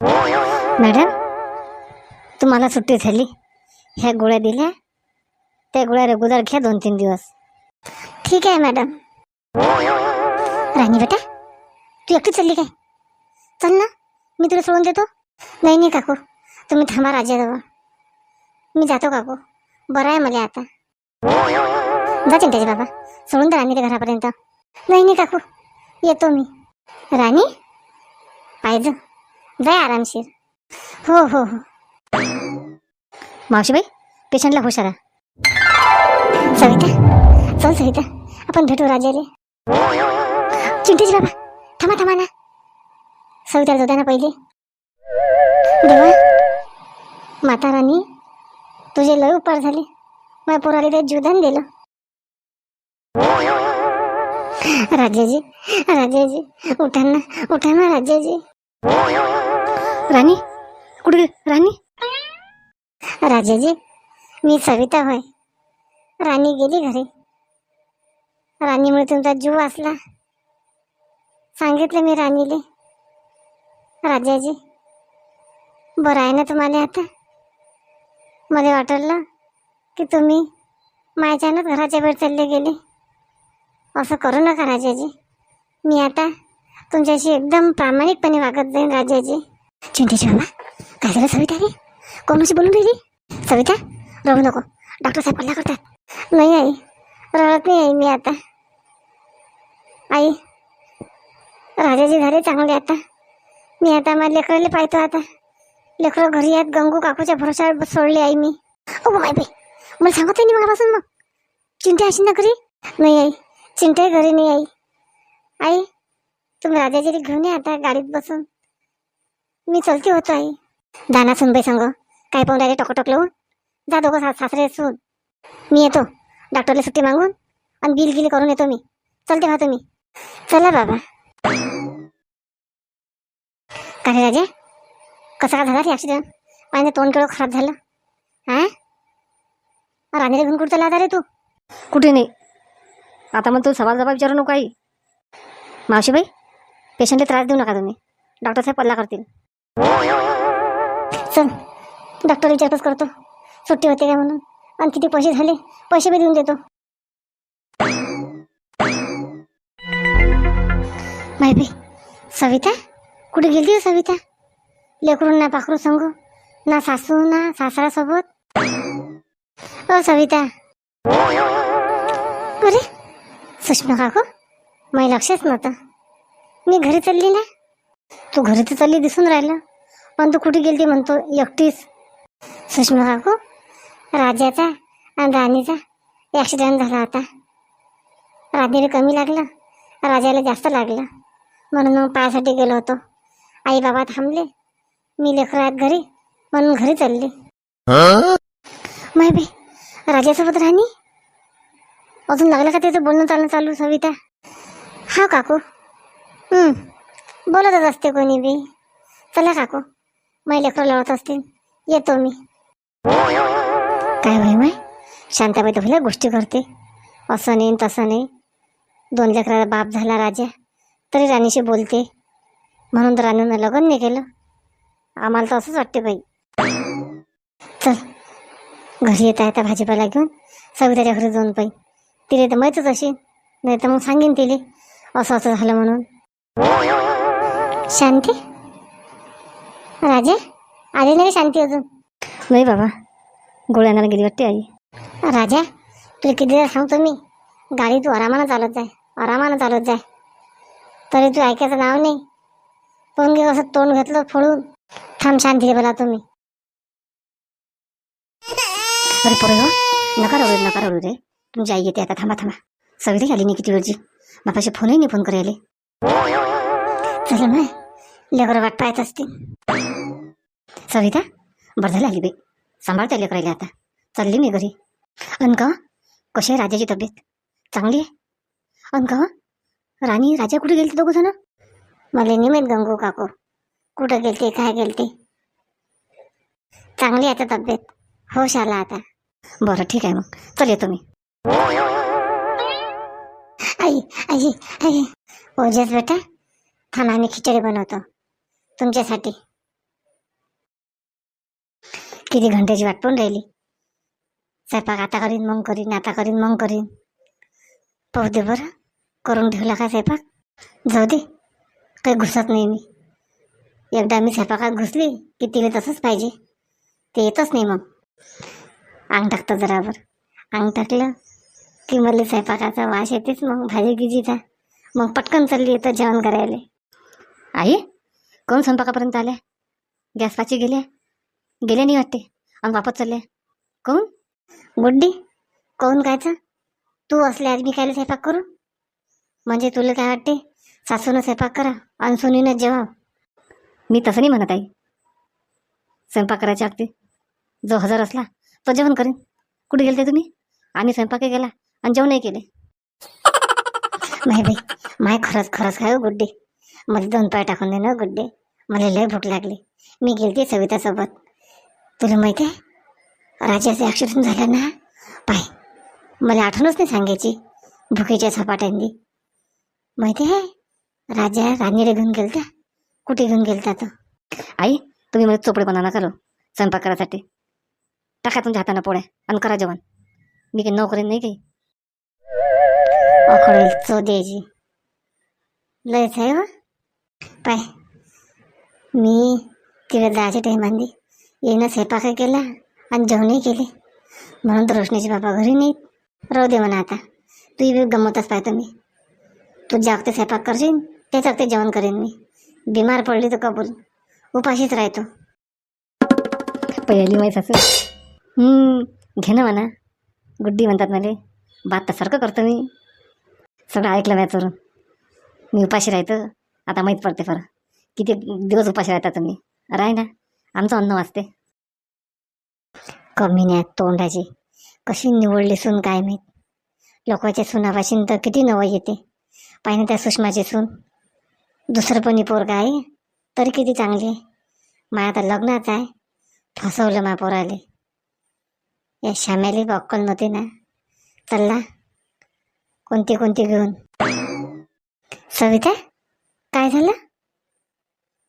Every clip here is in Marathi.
मॅडम तुम्हाला सुट्टी झाली. ह्या गोळ्या दिल्या. त्या गोळ्या रेगुलर घ्या दोन तीन दिवस. ठीक आहे मॅडम. राणी बेटा तू एकटी चालली काय? चल ना मी तुला सोडून देतो. नाही नाही काकू. तुम्ही थांबा राजाजवळ मी जातो काकू. बरं आहे मला आता. जा चिंताजी बाबा. सोडून द्या राणीच्या घरापर्यंत. नाही नाही काकू. येतो मी. राणी? पाहिजे. जाय आरामशीर. हो हो हो. मावशीबाई पेशंटला हुशारा सविता चल सविता आपण भेटू राजाले चिंतेच बाबा थांबा थांबा ना. सविता जाऊ ना पहिले. देवा माता राणी तुझे लय उपकार झाले. माझ्या पोराला ते जीवदान दिलं. राजाजी राजाजी उठा ना उठा ना राजाजी. राणी कुठे राणी? राजाजी मी सविता होय. राणी गेली घरी. राणीमुळे तुमचा जीव वाचला. सांगितलं मी राणीले. राजाजी बरं आहे ना तुम्हाला आता? मला वाटलं की तुम्ही माझ्यानंच घराच्या वेळ चालले गेले. असं करू नका राजाजी. मी आता तुमच्याशी एकदम प्रामाणिकपणे वागत जाईन राजाजी चिंटी बाबा काय झालं सविता रे? कोणाशी बोलून राहिली? सविता रडू नको. डॉक्टर साहेब पल्ला करतात? नाही आई रडत नाही आई मी आता. आई राजाजी झाले चांगले आता. मी आता माझ्या लेकराला पाहतो आता. लेकरं घरी आहेत गंगू काकूच्या भरोशावर सोडले आई मी. ओ बाई बाई मला सांगत नाही मगापासून मग. चिंता अशी ना घरी नाही आई चिंताही घरी नाही आई. आई तुम्ही राजाजीला घेऊन या आता गाडीत बसून. मी चलती होतो आई. दाना सुनबाई सांग. काय पाहून राहिले? टोकटोक टोकलो जा दोघं सा सासरे सून. मी येतो. डॉक्टरला सुट्टी मागून आणि बिल गिल करून येतो मी. चलते व्हा तुम्ही. चला बाबा. काय रे राजा? कसा का झाला रे ॲक्सिडेंट पाहिजे तोंड केळं खराब झालं. हा राणीला घेऊन कुठं चालला रे तू? कुठे नाही. आता मग तू सवाल जबाब विचारू नको आई. मावशीबाई? पेशंटला त्रास देऊ नका तुम्ही. डॉक्टर साहेब पल्ला करतील. चल डॉक्टर विचारपूस करतो. सुट्टी होते का म्हणून? आणि किती पैसे झाले? पैसे बी देऊन देतो. माहिती सविता? कुठे गेली हो सविता? लेकरून ना पाखरू सांगू ना सासू ना सासरा सोबत ओ सविता. अरे सुषमा काकू मला लक्षच नव्हतं. मी घरी चालली ना? तू घरी तर चालली दिसून राहिलं. पण तू कुठे गेली म्हणतो? एकटीच. सुषमा काकू राजाचा आणि राणीचा ॲक्सिडेंट झाला होता राणीला कमी लागलं. राजाला जास्त लागलं. म्हणून मग पायासाठी गेलो होतो. आई बाबा थांबले. मी लेकर आहेत घरी. म्हणून घरी चालली. माहिती राजासोबत राणी? अजून लागलं का त्याचं बोलणं चालणं चालू सविता? हा काकू. बोलतच असते कोणी बी. चला काकू. मै लेकरं लावत असतील. येतो मी. काय भाई माय शांताबाई तर भल्या गोष्टी करते. असं नाही तसं नाही. दोन लेकराचा बाप झाला राजा. तरी राणीशी बोलते. म्हणून तर राणीनं लग्न नाही केलं. आम्हाला तर असंच वाटते बाई. चल. घरी येता येता भाजीपाला घेऊन सविताच्या घरी जाऊन पाई तिला तर माहीतच अशी नाही तर मग सांगेन तिले. असं असं झालं म्हणून. शांती? राजे? आली नाही शांती अजून? नाही बाबा. गोळ्यानाला गेली वाटते आई. राजा तुला किती वेळा सांगतो मी? गाडी तू आरामानं चालत जाय. आरामानं चालत जाय. तरी तू ऐकायचं नाव नाही. पण घे कसं तोंड घेतलं फोडून. थांब शांती बोला तुम्ही अरे पोरे हो नका रडू नका रडू रे. तुमची आई येते आता. थांबा थांबा. सविता आली नाही किती वेळची बापाशी फोनही नाही फोन करायले. चला मग लेकरं वाट पाहत असते. सविता बरं झालं आली बाई. सांभाळता लेकरायला आता. चालली मी घरी. अनका कशी आहे राजाची तब्येत? चांगली आहे? अनका राणी राजा कुठे गेलते दोघं जण? मला निमित गंगू काकू. कुठं गेलते काय गेलते? चांगली आहे आता तब्येत. होश आला आता. बरं ठीक आहे मग. चल येतो मी. आई आई आई. ओजस बेटा. थांबा आम्ही खिचडी बनवतो. तुमच्यासाठी. किती घंट्याची वाट पण राहिली? स्वयंपाक आता करीन मग करीन आता करीन मग करीन. पाहू दे बरं. करून ठेवला का स्वयंपाक? जाऊ दे. काही घुसत नाही मी. एकदा मी स्वयंपाकात घुसली की तिला तसंच पाहिजे. ते येतच नाही मग. अंग टाकतं जरावर अंग टाकलं की मला स्वयंपाकाचा वास येतेच मग. भाजी गिजीचा मग पटकन चालली येतं जेवण करायला. आई कोण स्वयंपाकापर्यंत आल्या गॅस पाची गेल्या गेल्या नाही वाटते? आणि वापस चालले? कोण? गुड्डी कोण कायचं तू असले आज मी कायला स्वयंपाक करू? म्हणजे तुला काय वाटते? सासूनं स्वयंपाक करा आणि सुनीनं जेवा. मी तसं नाही म्हणत आई. स्वयंपाक करायच्या अगदी जो हजर असला तो जेवण करेन. कुठे गेलते तुम्ही? आम्ही स्वयंपाकही केला आणि जेवणही केले. नाही बाई माय खरंच खरंच काय हो मला दोन पाय टाकून दे ना गुड्डे. मला लय भूक लागली. मी गेलते सवितासोबत तुला माहिती आहे? राजाचे ॲक्सिडेंट झालं ना? पाय. मला आठवणच नाही सांगायची. भुकेच्या सपाट्यांनी माहिती आहे? राजा राणीला घेऊन गेलता. कुठे घेऊन गेलता तो? आई तुम्ही मला चोपडेपणा नका करू. स्वयंपाक करायसाठी. टाका तुमच्या हातानं पोळ्या आणि करा जेवण. मी काही नोकरी नाही काही. अखडेल चो द्यायची लयच आहे हो? पाय. मी तिला जायच्या टाईमांनी येणं स्वयंपाकही केला आणि जेवणही केले. म्हणून तर रोशनीचे बाबा घरी नाहीत. राहू दे म्हणा आता. तू बी गमतच पाहतो मी तू जागते स्वयंपाक करशील त्याच ते जेवण करेन मी. बिमार पडली तर कबूल. उपाशीच राहतो. पहिली माहीत असं घे ना म्हणा. गुड्डी म्हणतात मला. बात तर सारखं करतो मी. सगळं ऐकलं व्याचवरून मी उपाशी राहतो. आता माहीत पडते फार. किती दिवस उपाशी राहता तुम्ही? राय ना. आमचं अन्न वाचते कमी नाही तोंडाची. कशी निवडली सून काय माहीत? लोकांच्या सुनापाशी तर किती नवं येते. पाहिजे त्या सुषमाची सून. दुसरं पण पोरगा आहे. तरी किती चांगली माया आता लग्नाच आहे. फसवलं मा पोराले. या श्यामेली अक्कल नव्हती ना. चालला कोणती कोणती घेऊन. सविता? काय झालं?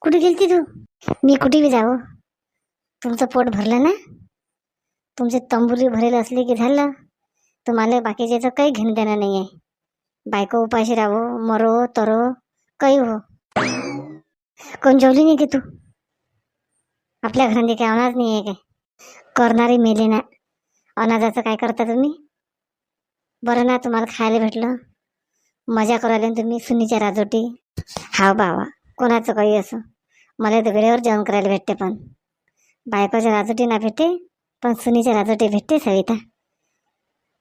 कुठे गेलती तू? मी कुठे बी जावं. तुमचं पोट भरलं ना? तुमचे तंबुरी भरेल असले की झालं. तुम्हाला बाकीच्याचं काही घेणं देणं नाही आहे बायको उपाशी राहो मरो तरो काही हो. कोण जेवली नाही की तू? आपल्या घरांनी काय अनाज नाही आहे काय? करणारी मेले ना. अनाजाचं काय करता तुम्ही? बरं ना तुम्हाला खायला भेटलं. मजा करायला तुम्ही सुनीच्या राजोटी हा बाबा कोणाचं काही असं. मला तर जेवण करायला भेटते पण. बायकोच्या राजोटी ना भेटते पण सुनीच्या राजोटी भेटते सविता.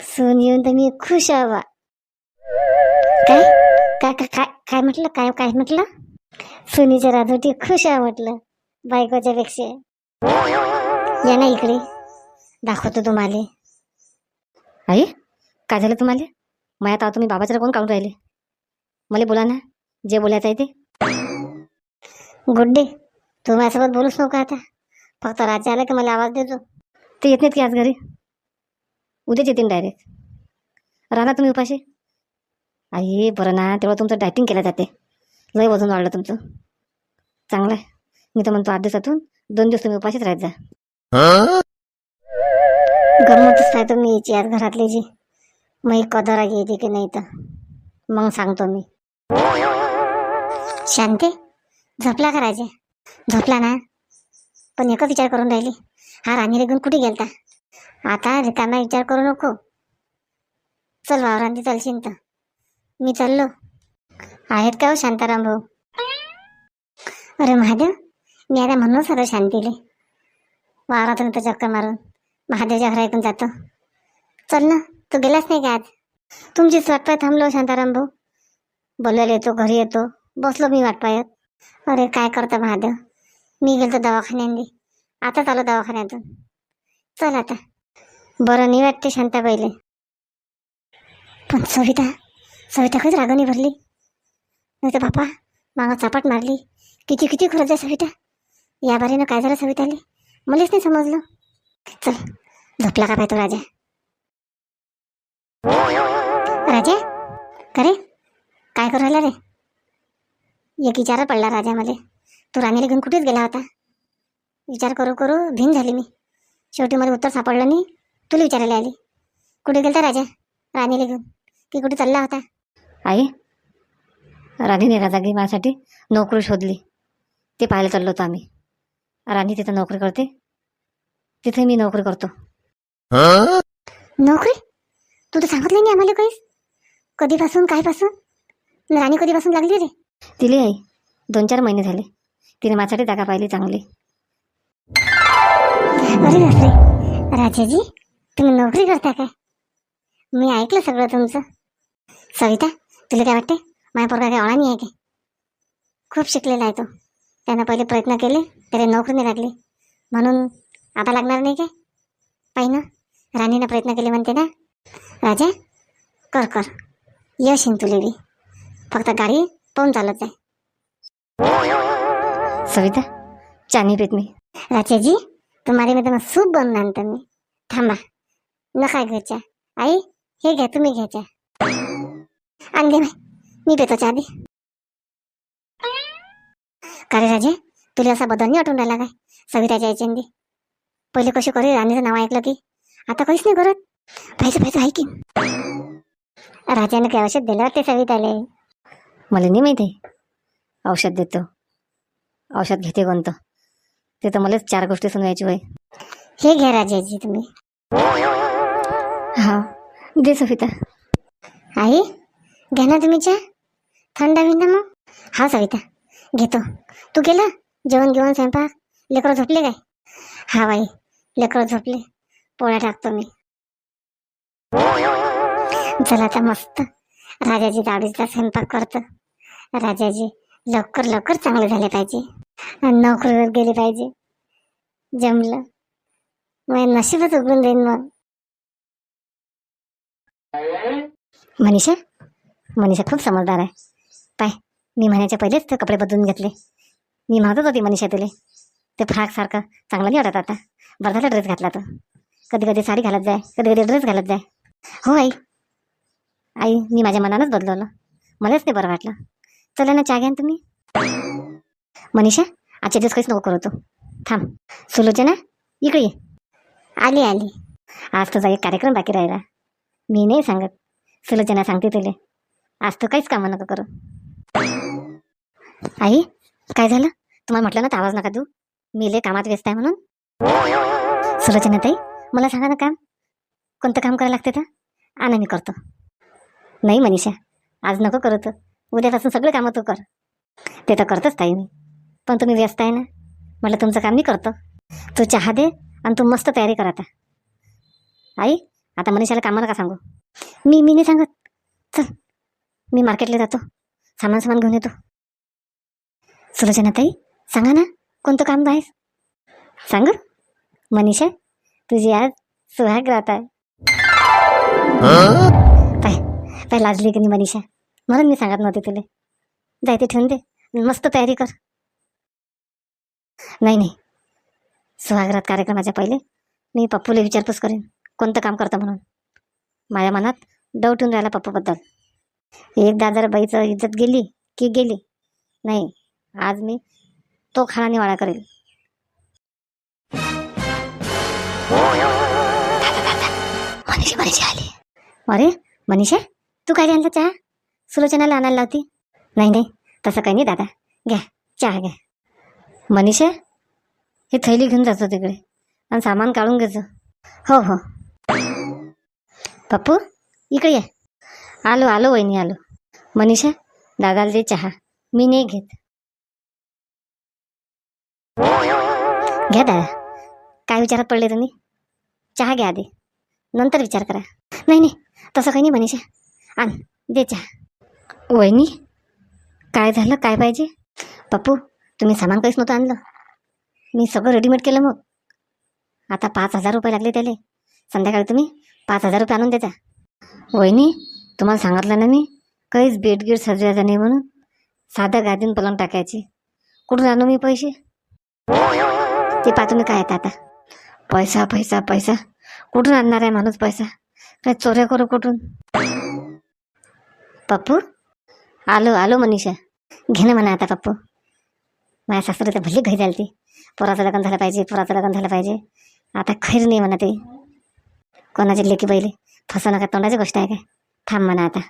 सून येऊन तर मी खुश आहे बा काय? काय काय काय काय म्हटलं? काय काय म्हटलं? सुनीच्या राजोटी खुश आहे म्हटलं बायकोच्या पेक्षा या ना इकडे. दाखवतो तुम्हाला. आई काय झालं तुम्हाला? माया आता तुम्ही बाबाच्या कोण काढून राहिले? मला बोला ना. जे बोलायचं आहे ते. गुड्डे तू माझ्यासोबत बोलूच नको आता. फक्त राज्य आलं की मला आवाज देतो. ते येत नाहीत की आज घरी? उद्याच येतील डायरेक्ट राहणार तुम्ही उपाशी? आई बरं ना तेवढं तुमचं डायटिंग केलं जाते. लय वजन वाढलं तुमचं. चांगलं आहे मी तर म्हणतो आठ दिवसातून दोन दिवस तुम्ही उपाशीच राहत जा. गमतच राहतो मी याची आज घरातली जी. मग कदरा येते की नाही तर. मग सांगतो मी. शांती झोपला का राजे? झोपला ना. पण एकच विचार करून राहिली. हा राणी रेगून कुठे गेलता? आता रिकामा विचार करू नको. चल वावरांती चालशील तर. मी चाललो. आहेत का हो शांताराम भाऊ? अरे महादेव मी आता म्हणून सगळं शांतीले. वावरातून तर चक्कर मारून महादेवच्या घरा ऐकून जातो. चल ना तू गेलाच नाही का आज? तुमचीच वाट पाय थांबलो हो शांताराम भाऊ. बोलायला येतो घरी येतो. बसलो मी वाट पाहत अरे काय करता महादेव? मी गेलो दवाखान्यांनी. आताच आलो दवाखान्यातून. चल आता. बरं नाही वाटते शांता पहिले पण सविता सविता कधीच रागाने भरली. नाही तर बापा मागं चापाट मारली. किती किती खरंच आहे सविता. या बारीनं काय झालं सविताले? मलाच नाही समजलं. चल झोपला का पाहतो राजा? राजा? करे काय करू राहिला रे? एक विचार पडला राजा मला तू राणीला घेऊन कुठेच गेला होता? विचार करू करू भिन झाली मी. शेवटी मला उत्तर सापडलं नाही. तुला विचारायला आली. कुठे गेलता राजा? राणीला घेऊन. ती कुठे चालला होता? आई राणीने राजागी माझ्यासाठी नोकरी शोधली. ते पाहायला चाललो होतो आम्ही. राणी तिथं नोकरी करते. तिथे मी नोकरी करतो. नोकरी? तू तर सांगितलं नाही आम्हाला काहीच. कधीपासून कायपासून राणी कधीपासून लागली रे? तिले आई. दोन चार महिने झाले. तिने माझ्यासाठी जागा पाहिली चांगली. अरे बापरे राजाजी तुम्ही नोकरी करता काय? मी ऐकलं सगळं तुमचं. सविता तुला काय वाटते माझ्या पोरगा काय अळा नाही आहे काय खूप शिकलेला आहे तो. त्यानं पहिले प्रयत्न केले त्याला नोकरी नाही लागली. म्हणून आता लागणार नाही काय? पाहि ना राणीनं प्रयत्न केले म्हणते ना. राजा कर कर. यश येईन तुले बी. फक्त गाडी पाहून चालत आहे सविता चानी पेत मी. राजाजी तुम्हाला मी तुम्हाला सूप बनवून आणतो मी. थांबा नका घ्यायच्या आई हे घ्या तुम्ही घ्यायच्या आणले नाही मी पेतो चहा आधी का रे राजे तुला असा बदल नाही आठवून राहिला काय? सविताच्या याच्याने पहिले कशी करे राणीचं नाव ऐकलं की? आता काहीच नाही करत. पाहिजे पाहिजे ऐकीन. की राजाने काय औषध दिलं ते सविताले? मला नाही माहिती. औषध देतो. औषध घेते कोणतं? ते तर मलाच चार गोष्टी सुनवायची होय हे घ्या राजाजी तुम्ही. हा दे सविता. आई घ्या ना तुम्ही चहा. थंड होईन ना मग. हा सविता घेतो. तू केलं? जेवण घेऊन स्वयंपाक? लेकरं झोपले काय? हा बाई लेकरं झोपले. पोळ्या टाकतो मी. चला आता मस्त. राजाजी दाढीचा स्वयंपाक करतो. राजाजी लवकर लवकर चांगले झाले पाहिजे. आणि नोकरीवर गेले पाहिजे. जमलं. मग नशीबच उघडून देईन मग. मनीषा मनीषा खूप समजदार आहे. पाय मी म्हणायच्या पहिलेच ते कपडे बदलून घेतले. मी म्हणतच होती मनीषा तुले. ते फ्राक सारखं चांगलं नाही वाटत आता. बरं ड्रेस घातला तर कधी कधी साडी घालत जाय कधी कधी ड्रेस घालत जाय. हो आई आई मी माझ्या मनानंच बदलवलं. मलाच ते बरं वाटलं. चला ना चहा घ्या ना तुम्ही. मनीषा आजच्या दिवस काहीच नको करू तू. थांब. सुलोचना इकडे ये. आली आली. आज तुझा एक कार्यक्रम बाकी राहिला. मी नाही सांगत. सुलोचना सांगते तुले. आज तू काहीच कामं नको करू. आई काय झालं? तुम्हाला म्हटलं ना तर आवाज नका देऊ. मी लय कामात व्यस्त आहे म्हणून. सुलोचना ताई मला सांगा ना काम. कोणतं काम करायला लागते तर आणा मी करतो. नाही मनीषा आज नको करू तू. उद्यापासून सगळे कामं तू कर. ते तर करतच ताई मी. पण तुम्ही व्यस्त आहे ना? म्हटलं तुमचं काम मी करतो. तू चहा दे आणि तू मस्त तयारी कर आता. आई आता मनीषाला कामाला का सांगू. मी मी नाही सांगत. चल मी मार्केटला जातो. सामान सामान घेऊन येतो. सुलोचना ताई सांगा ना कोणतं काम आहेस सांग? मनीषा तुझी आज सुहाग राहत आहे. पाय लाजली की नाही मनीषा? म्हणून मी सांगत नव्हते तुले. जाय ते ठेवून दे मस्त तयारी कर. नाही नाही. सुहागरात कार्यक्रमाच्या पहिले मी पप्पूला विचारपूस करेन कोणतं काम करतं म्हणून. माझ्या मनात डाऊट येऊन राहिला पप्पूबद्दल. एकदा जर बाईचं इज्जत गेली की गेली? नाही आज मी तो खाना निवाळा करेल. मनीषा मनीषा आली. अरे मनीषा? तू काय आणला चहा? सुलोचनाला आणायला लावती. नाही नाही तसं काही नाही दादा. घ्या चहा घ्या. मनीषा हे थैली घेऊन जातो तिकडे. आणि सामान काढून घ्यायचं हो हो. पप्पू इकडे ये. आलो आलो वहिनी आलो. मनीषा दादाला दे चहा. मी नाही घेत. घ्या दादा. काय विचारात पडले तुम्ही? चहा घ्या आधी. नंतर विचार करा. नाही नाही तसं काही नाही मनीषा. आण दे चहा. वहिनी काय झालं? काय पाहिजे? पप्पू तुम्ही सामान काहीच नव्हतं आणलं. मी सगळं रेडीमेड केलं मग. आता पाच हजार रुपये लागले त्याले. संध्याकाळी तुम्ही पाच हजार रुपये आणून देता वहिनी तुम्हाला सांगितलं ना मी काहीच बेडगीड सजवायचं नाही म्हणून. साधं गादीन पलंग टाकायची. कुठून आणू मी पैसे? ते पा तुम्ही काय येतात आता. पैसा पैसा पैसा. कुठून आणणार आहे माणूस पैसा? काय चोऱ्या करू कुठून? पप्पू? आलो आलो मनीषा. घे ना म्हणा आता पप्पू. माझ्या सासरे तर भली घरी झाली ती पोराचं लग्न झालं पाहिजे पोराचं लग्न झालं पाहिजे. आता खैर नाही म्हणा ते. कोणाचे लेकी बैले? फसवणं का तोंडाची गोष्ट आहे का थांब म्हणा आता.